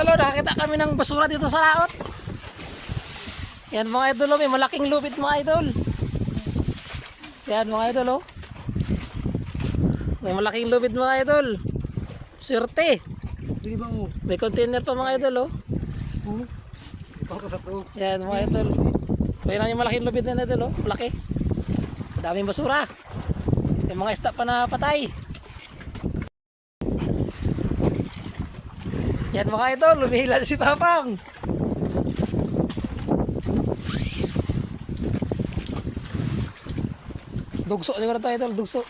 idol, oh, nakakita kami ng basura dito sa laot. Yan mga idol, oh, may malaking lupit mga idol. Yan mga idol, oh. May malaking lupit mga idol. Swerte. Mo? May container pa mga idol, oh. Yan mga idol. May na yung malaking lupit na idol, oh. Malaki. Daming basura. May mga isda pa na patay. Yan mga idol, lumihila si Papang. Dugso siguro tayo idol, dugso.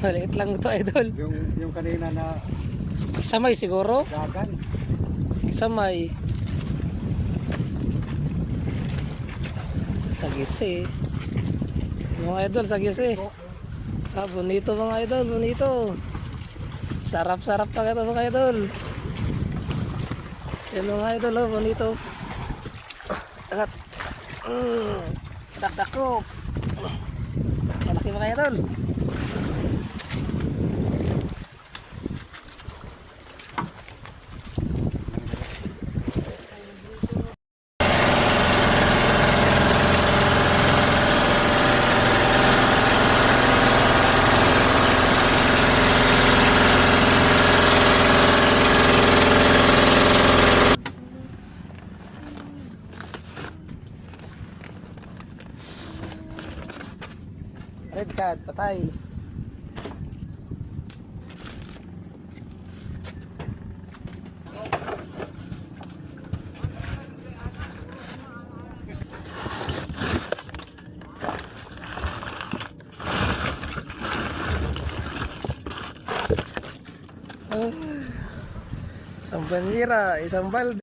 Maliit lang to idol. Yung, yung kanina na Samay siguro. dagan. Samay. Sa gisi. Mga idol, sa gisi. Ah, bonito mga idol, bonito. Sarap-sarap pa ito mga idol. Yan mga idol, oh, bonito. At, mm, dakdakop. Malaki mga idol. Red card, patay. Isang banira, isang balde.